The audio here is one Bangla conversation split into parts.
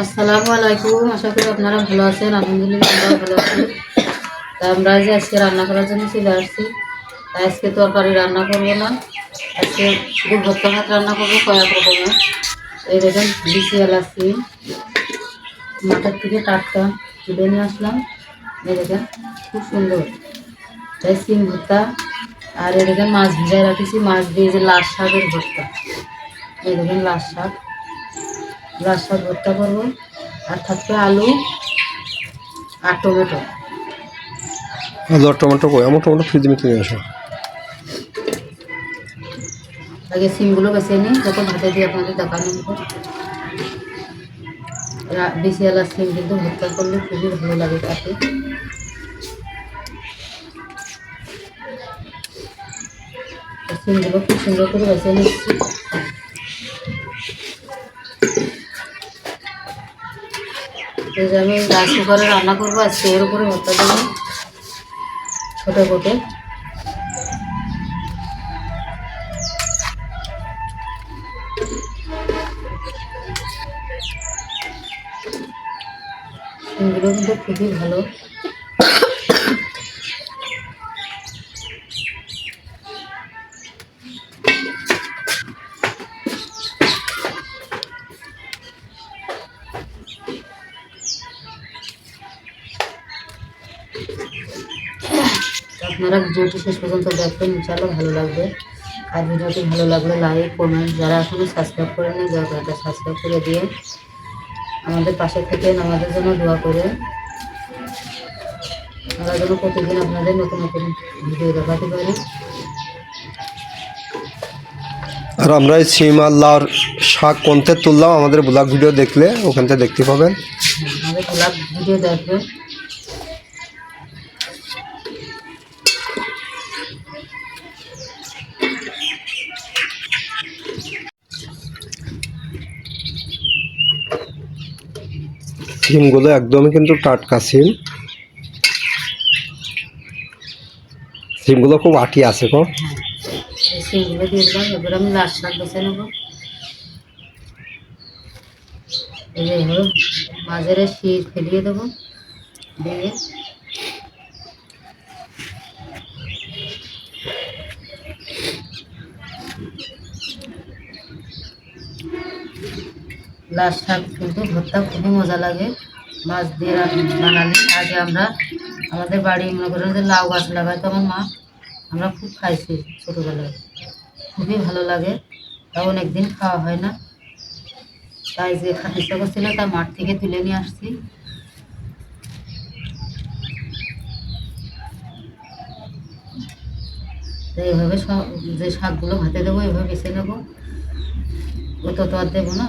আসসালামু আলাইকুম। আশা করি আপনারা ভালো আছেন। আলহামদুলিল্লাহ ভালো আছি। তা আমরা যে আজকে রান্না করার জন্য চলে আসছি। তা আজকে তরকারি রান্না করব না। আজকে ভর্তা ভাত রান্না করব কয়েক রকমের এই দেখেন বিসিওয়ালা সিম মাঠের থেকে টাটকা তুলে নিয়ে আসলাম। এই দেখেন, খুব সুন্দর। তাই সিম ভর্তা। আর এই দেখেন, মাছ ভিজায় রাখেছি। মাছ দিয়ে যে লাল শাকের ভর্তা। এই দেখেন লাল শাক। লাল শাক ভর্তা করব। আর থাকবে আলু আর টমেটো। আর টমেটো কই? আমার টমেটো ফ্রিজে মিটে নিয়ে আসো। আগে সিমগুলো বেছে নিই যত ভাতে দিয়ে আপনাদের দেখানো মতো বেশি আলাদা সিম কিন্তু ভর্তা করলে খুবই ভালো লাগে তাতে সিমগুলো খুব সুন্দর করে বেছে নিচ্ছি। যে আমি রাইস কুকারে রান্না করব আজকে এর উপরে ভর্তা দেবো। ছোটো কোটে এগুলো কিন্তু খুবই ভালো। আপনারা ভিডিওটি শেষ পর্যন্ত দেখবেন ইনশাআল্লাহ ভালো লাগবে। আর ভিডিওটি ভালো লাগলে লাইক কমেন্ট যারা এখনও সাবস্ক্রাইব করেনি দরকারটা সাবস্ক্রাইব করে দিয়ে আমাদের পাশে থেকেন আমাদের জন্য দোয়া করে। আমরা যেন প্রতিদিন আপনাদের নতুন নতুন ভিডিও দেখাতে পারি। আর আমরা এই সিম আর লাউর শাক কোনতে তুললাম আমাদের ব্লগ ভিডিও দেখলে ওখান থেকে দেখতে পাবেন। আমাদের ব্লগ ভিডিও দেখবেন। সিমগুলো একদমই কিন্তু টাটকা সিম। সিমগুলো খুব আটি আছে কো নেব। এই মাঝের শীত ফেলিয়ে দেবো, দিয়ে লাল শাক কিন্তু ভর্তা খুবই মজা লাগে। মাছ দিয়ে বানালে। আগে আমরা আমাদের বাড়ি মনে করেন যে লাউ গাছ লাগাইতো আমার মা আমরা খুব খাইছি ছোটোবেলায়। খুবই ভালো লাগে। তাও অনেকদিন খাওয়া হয় না। তাই যে খাতে ইচ্ছা করছিল তাই মাঠ থেকে তুলে নিয়ে আসছি। তো এইভাবে সব যে শাকগুলো ভাতে দেবো এভাবে বেছে নেব। অত তো আর দেবো না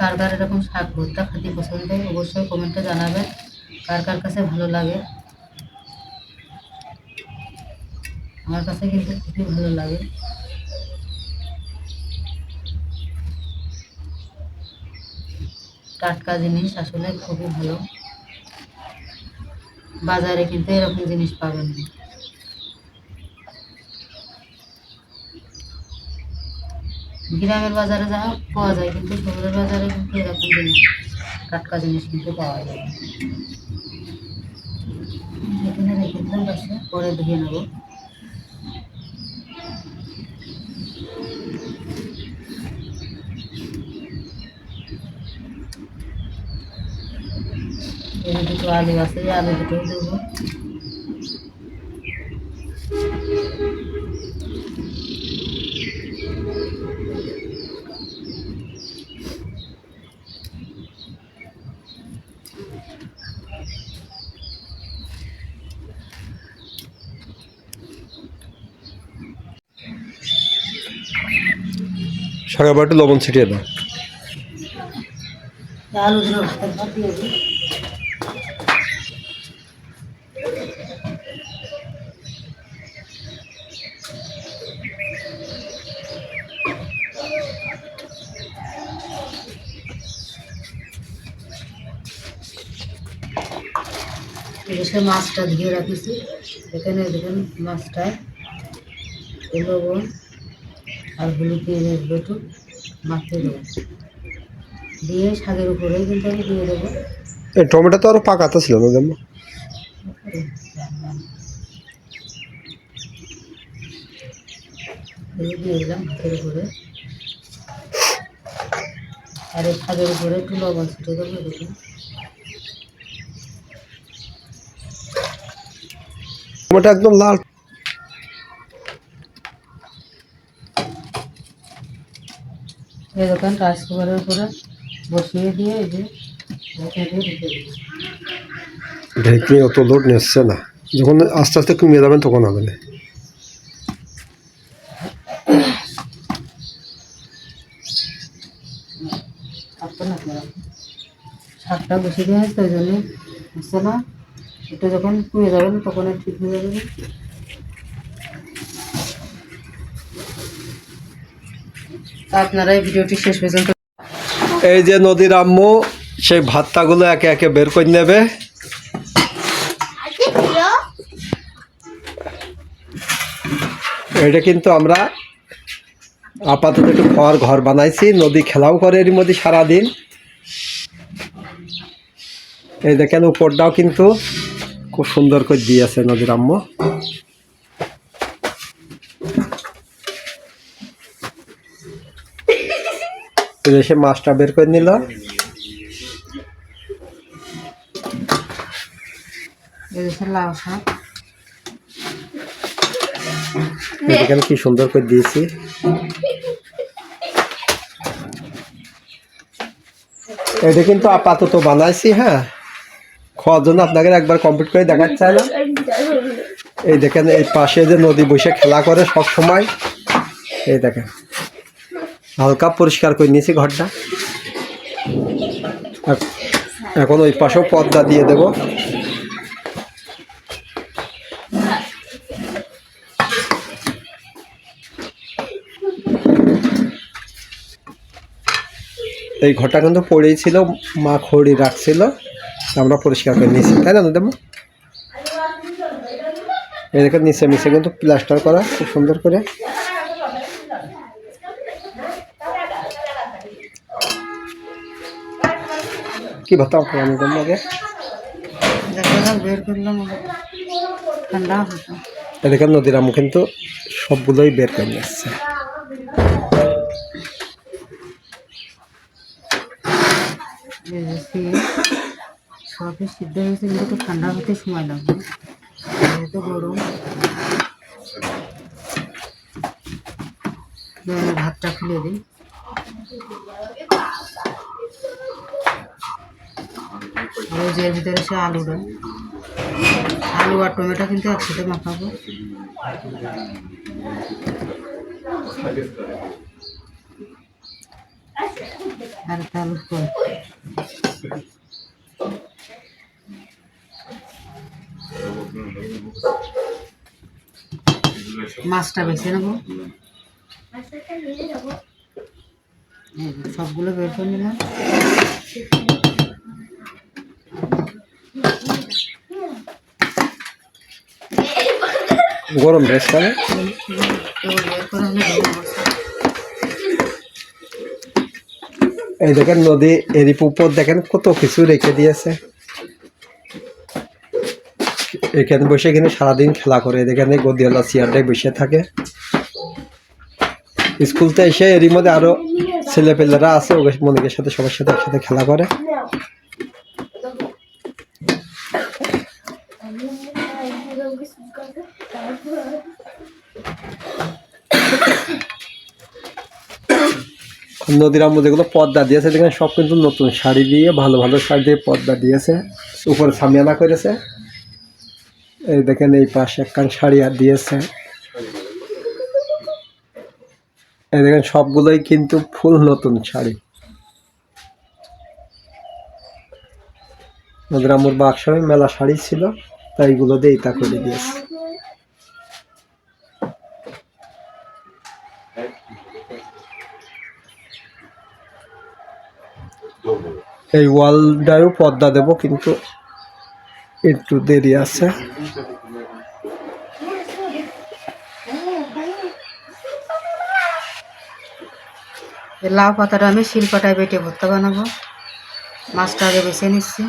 তা কার এরকম শাক ভর্তা খেতে পছন্দ, অবশ্যই কমেন্টে জানাবেন কার কার কাছে ভালো লাগে। আমার কাছে কিন্তু খুবই ভালো লাগে। টাটকা জিনিস আসলে খুবই ভালো। বাজারে কিন্তু এরকম জিনিস পাবেন না। গ্রামের বাজারে যা পাওয়া যায়, কিন্তু শহরের বাজারে কিন্তু এরকম জিনিস, টাটকা জিনিস কিন্তু পাওয়া যায়। এখানে রেখে দিলাম বাসে পরে ধুয়ে নেব দুটো আলু আছে আলু দুটোই দেবো সাড়ে একটু লবণ ছিটিয়ে দাও। মাছটা ধুয়ে রাখিস এখানে দেখেন মাছটা লবণ। আর হলুদ দিয়ে দেবো একটু মাখতে দেবো। দিয়ে শাকের উপরেই কিন্তু আমি দিয়ে দেবো। এই টমেটো তো আরও পাকাতে ছিল না দিয়ে দিলাম ভাতের উপরে। আর এই শাকের উপরে একটু লবণ ছিটে দেবো দেখুন টমেটো একদম লাল এই দোকান রাইস কুকারের উপরে বসিয়ে দিয়ে এই যে ঢেকে অত লোড নিচ্ছে না। যখন আস্তে আস্তে কমিয়ে যাবেন তখন হবে না। শাকটা বসিয়ে দেওয়া হয়েছে ওই জন্য হচ্ছে না। এটা যখন পুড়ে যাবেন তখন ঠিক হয়ে যাবে। তা আপনারা এই ভিডিওটি শেষ পর্যন্ত এই যে নদীর আম্মু, সেই ভাতটাগুলো একে একে বের করে নেবে। এটা কিন্তু আমরা আপাতত একটু খাওয়ার ঘর বানাইছি, নদী খেলাও করে এর মধ্যে সারাদিন। এই দেখেন, উপরটাও কিন্তু খুব সুন্দর করে দিয়েছে নদীর আম্মু এই যে সে মাছটা বের করে নিল। দেখেন কি সুন্দর করে দিয়েছি। এটা কিন্তু আপাতত বানাইছি হ্যাঁ। খাওয়ার জন্য আপনাকে একবার কমপ্লিট করে দেখাচ্ছে না। এই দেখেন এই পাশে যে নদী বসে খেলা করে সব সময় এই দেখেন। হালকা পরিষ্কার করে নিয়েছি ঘরটা। এখন ওই পাশেও পর্দা দিয়ে দেবো। এই ঘরটা কিন্তু পড়েই ছিল, মা খড়ি রাখছিল, আমরা পরিষ্কার করে নিয়েছি। তাই না দেবো দেখেন নিচে নিচে কিন্তু প্লাস্টার করা, খুব সুন্দর করে। কি আমি আগে দেখা বের করলাম ঠান্ডা হতো দেখেন নদীর আমু কিন্তু সবগুলোই বের করে যে সবই সিদ্ধ হয়েছে কিন্তু একটু ঠান্ডা হতে সময় লাগবে। যেহেতু গরম। ভাতটা খুলে দিই। এর ভিতরে সে আলুটা আলু আর টমেটো কিন্তু একসাথে মাখাবো। আর তাহলে মাছটা বেছে নেব। সবগুলো বের করে নিলাম। গরম ভালো হবে। এই দেখেন নদী এরই উপর দেখেন কত কিছু রেখে দিয়েছে। এখানে বসে এখানে সারাদিন খেলা করে এই গদিওয়ালা চেয়ারটাই বসে থাকে। স্কুলতে এসে এরই মধ্যে আরও ছেলেপেলেরা আছে ওকে মনিকের সাথে, সবার সাথে একসাথে খেলা করে। নদীর আম্মু যেগুলো পর্দা দিয়েছে, দেখেন সব কিন্তু নতুন শাড়ি দিয়ে, ভালো ভালো শাড়ি দিয়ে পর্দা দিয়েছে। উপরে সামিয়ানা করেছে। এই দেখেন এই পাশে একখান শাড়ি আর দিয়েছে। এই দেখেন সবগুলোই কিন্তু ফুল নতুন শাড়ি। নদীর আম্মুর বাক্সে মেলা শাড়ি ছিল তাইগুলো দিয়ে তা করে দিয়েছে। এই ওয়ালটাও পর্দা দেব কিন্তু একটু দেরি আছে। লাউ পাতাটা আমি শিলপাটায় বেটে ভর্তা বানাবো। মাছটা আগে বেছে নিচ্ছি।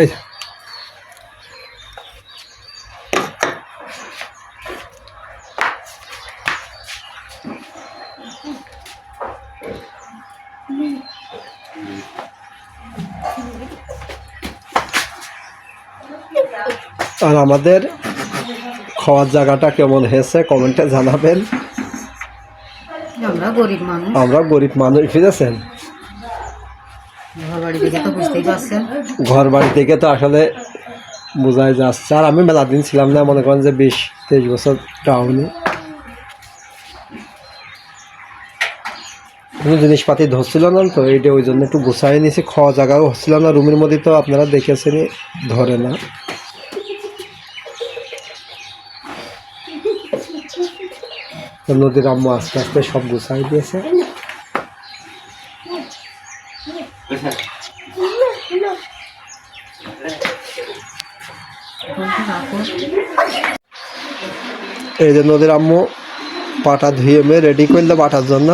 এই, আর আমাদের খাওয়ার জায়গাটা কেমন হয়েছে কমেন্টে জানাবেন। আমরা গরিব মানুষ। আমরা গরিব মানুষ বুঝেছেন? ঘর বাড়ি থেকে তো ঘর বাড়ি থেকে তো আসলে বোঝাই যাচ্ছে। আর আমি মেলা দিন ছিলাম না মনে করেন যে বিশ তেইশ বছর টাউনে কোনো জিনিসপাতি ধরছিল না তো এইটা ওই জন্য একটু গুছাই নিয়েছি। খাওয়া জায়গাও হচ্ছিল না রুমের মধ্যে তো আপনারা দেখেছেন ধরে না। নদীর আম্মু আস্তে আস্তে সব গুছাই দিয়েছে। এই যে নদীর আম্মু পাটা ধুয়ে মেয়ে রেডি করলে বাটার জন্য।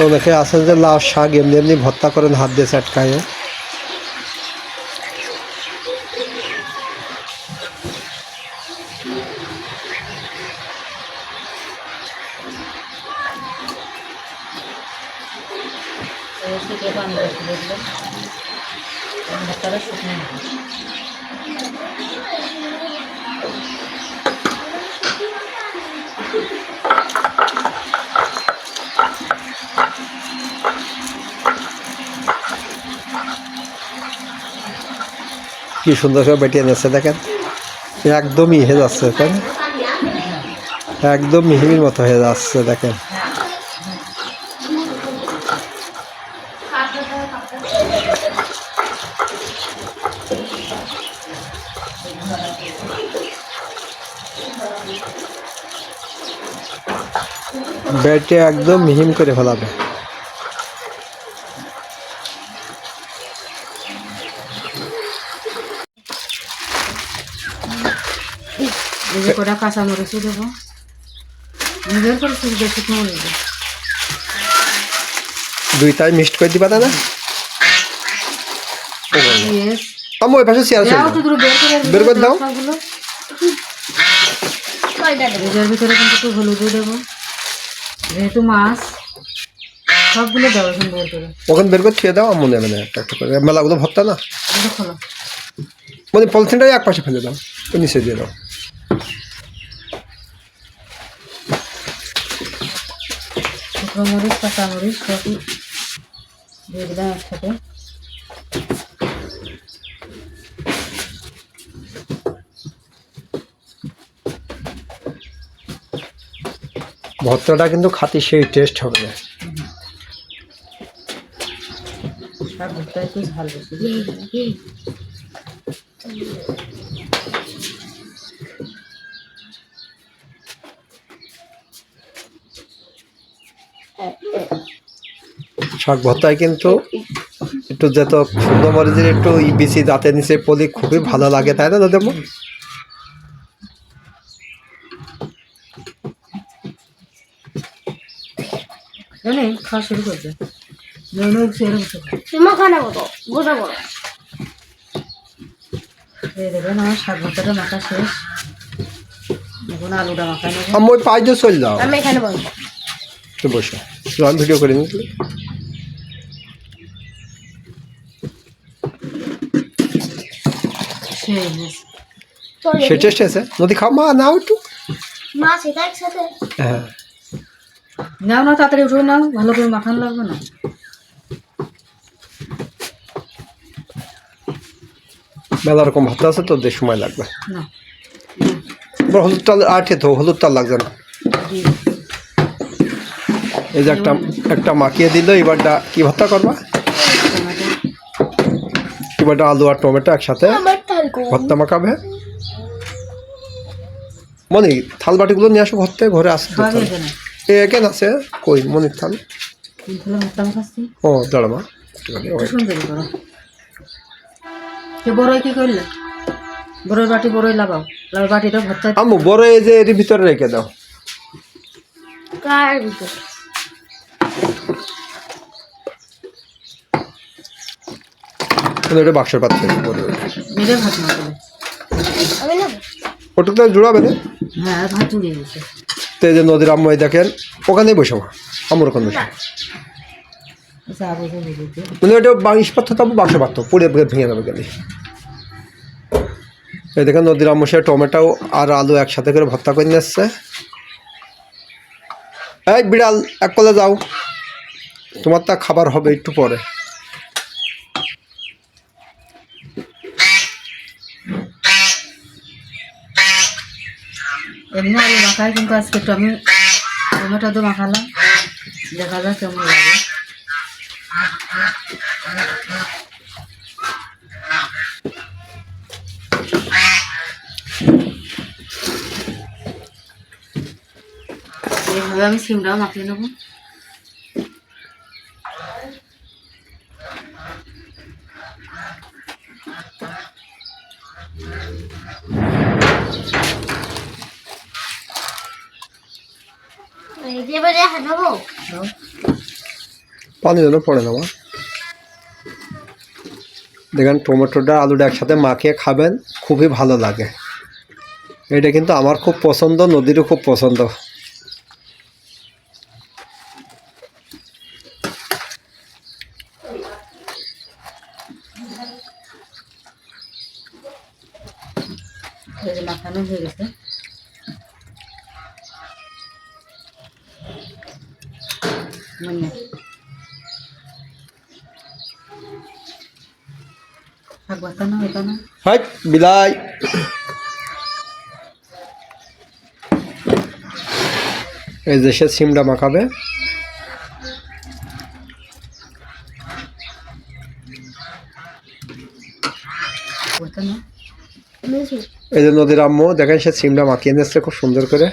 অনেকে আছেন যে লাউ শাক এমনি এমনি ভর্তা করেন হাত দিয়ে চাটকায় কি সুন্দর করে বেটিয়ে নিচ্ছে দেখেন। একদমই হয়ে যাচ্ছে, তাই? একদম মিহিমির মতো হয়ে যাচ্ছে, দেখেন। বেটে একদম মিহিম করে ফেলাবে। যে কটা কাঁচা মরিচও দেবো নিজের করে শুকনো শুকনো মরিচ দেবো। দুইটাই মিক্সড করে দিবা পেঁয়াজ আমি ওই পাশে চেয়ার দাও বের করে দাও। এটার ভিতরে কিন্তু একটু হলুদও দেবো যেহেতু মাছ সবগুলো দেবো এখন বের করে ওখানে বের করে ছুঁয়ে দাও আমি নেবে না একটা একটা করে। মেলাগুলো ভর্তা না? মানে পলিথিনটাই এক পাশে ফেলে দাও নিচে দিয়ে দাও। শুকনো মরিচ কাঁচা মরিচ সব দিয়ে দিলাম একসাথে। ভর্তাটা কিন্তু খাতি সেই টেস্ট হবে। না আর একটু ঝাল বেশি? শাক ভর্তায় কিন্তু একটু যত সুন্দর মরিচের একটু বিচি দাঁতের নিচে পলি খুবই ভালো লাগে তাই না দাদা খাওয়া শুরু করছে আমি পাঁচ দিয়ে যাও। আমি এখানে বলব একটু বসো। তো আমি ভিডিও করে সেই সে টেস্ট আছে? নদী খাও। মা নাও একটু। মাছ এটা একসাথে। হ্যাঁ। নাও না তাড়াতাড়ি উঠে নাও। ভালো করে মাখানো লাগবে না। মেলা রকম ভাত আছে তো দেড় সময় লাগবে। না। এবার হলুদ টাল আঠে তো হলুদ টাল লাগবে না। এই যে একটা একটা মাখিয়ে দিল এবারটা কি ভর্তা করবা? এবারটা আলু আর টমেটো একসাথে। ভর্তা মাখাবে? মনি থাল বাটিগুলো নিয়ে আসো ঘর থেকে ঘরে সবই এ কেন আছে কই মনির থাল? ও দাঁড়া মা বড়ই কি করলে? বড়ই বাটি বড়ই লাগাও লাগাও বাটিটা ভর্তা আম্মু বড় এই যে এর ভিতরে রেখে দাও। কার ভিতর? তাহলে এটা বাক্সের পাত্রে বড় মেরে ভাত না ওটা তো জোড়াবে না হ্যাঁ ভাত জুড়িয়ে গেছে। তো এই যে নদীর আম্মু এই দেখেন ওখানেই বসে মা আমার ওখানে বসে। বুঝেছে মানে ওটা বাংশ পাত্র তো বাক্স পাত্র পুড়ে ভেঙে দেবে গেলে। এই দেখেন নদীর আম্মু সে টমেটো আর আলু একসাথে করে ভর্তা করে নিয়ে এসছে। এই বিড়াল এক কলে যাও। তোমার তা খাবার হবে একটু পরে। এমনি আলু মাখাই কিন্তু আজকে একটু আমি টমেটো তো মাখালাম। দেখা যাক কেমন লাগে। এইভাবে আমি সিমটাও মাখিয়ে নেব। এবারে পানি যেন পড়ে না মা দেখেন টমেটোটা আলুটা একসাথে মাখিয়ে খাবেন খুবই ভালো লাগে। এটা কিন্তু আমার খুব পছন্দ নদীরও খুব পছন্দ। মাখানো হয়ে গেছে মানে শাক বাতানো এটা না হাই বিলাই এই যে সে সিমটা মাখাবে। এই যে নদীর আম্মু দেখেন সে সিমটা মাখিয়ে নিচ্ছে খুব সুন্দর করে।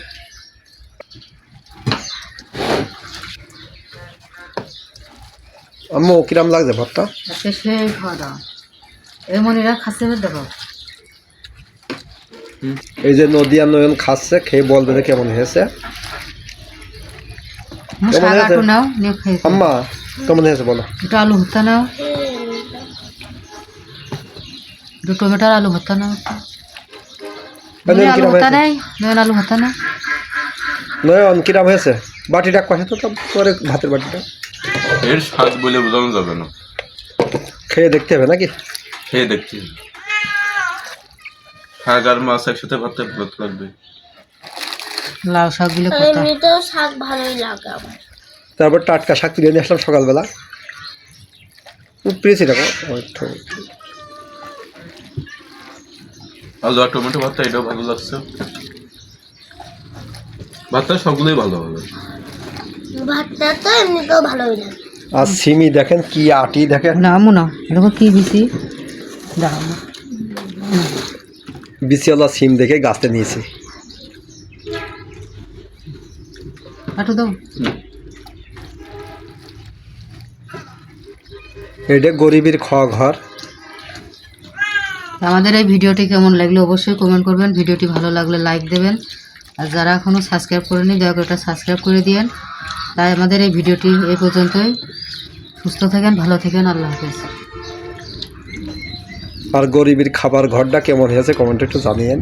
আম্মু কিরাম লাগছে ভাতটা? আজকে সেই খাওয়া দাওয়া। এই মনিরা খাচ্ছে এবার দেখো এই যে নদী আর নয়ন খাচ্ছে খেয়ে বলবে যে কেমন হয়েছে? কেমন হয়েছে? নাও। আম্মা কেমন হয়েছে বলো? দুটো আলু ভর্তা নাও। দু টমেটোর আলু ভর্তা নাও। নয়ন আলু ভর্তা নেই নয়ন আলু ভর্তা নাও। নয়ন কিরাম হয়েছে? বাটিটা কষে তো পরে ভাতের বাটিটা। এর স্বাদ বলে বোঝানো যাবে না। খেয়ে দেখতে হবে নাকি? খেয়ে দেখছি শাক আর মাছ একসাথে ভাবতে ভালো লাগবে। লাউ শাকগুলো কোথা এমনিতেও শাক ভালোই লাগে আমার। তারপর টাটকা শাক তুলে নিয়ে আসলাম সকালবেলা। ওই তো। আলু আর টমেটো ভাতটা এটাও ভালো লাগছে। ভাতটা সবগুলোই ভালো হবে। ভাতটা তো এমনিতেও ভালোই লাগে। আর সিমি দেখেন কি আটি দেখেন। না আমু না দেখো কি দিছি দাঁড়াও না। বিচিওয়ালা সিম দেখে গাছতে নিয়েছি। আটু দাও। এটা গরিবের খাওয়া ঘর। আমাদের এই ভিডিওটি কেমন লাগল অবশ্যই কমেন্ট করবেন। ভিডিওটি ভালো লাগলে লাইক দেবেন। আর যারা এখনও সাবস্ক্রাইব করেনি দয়া করে এটা সাবস্ক্রাইব করে দিয়েন। তাই আমাদের এই ভিডিওটি এ পর্যন্তই। সুস্থ থাকেন, ভালো থাকেন, আল্লাহ হাফেজ। আর গরিবের খাবার ঘরটা কেমন হয়েছে কমেন্টে একটু জানিয়েন।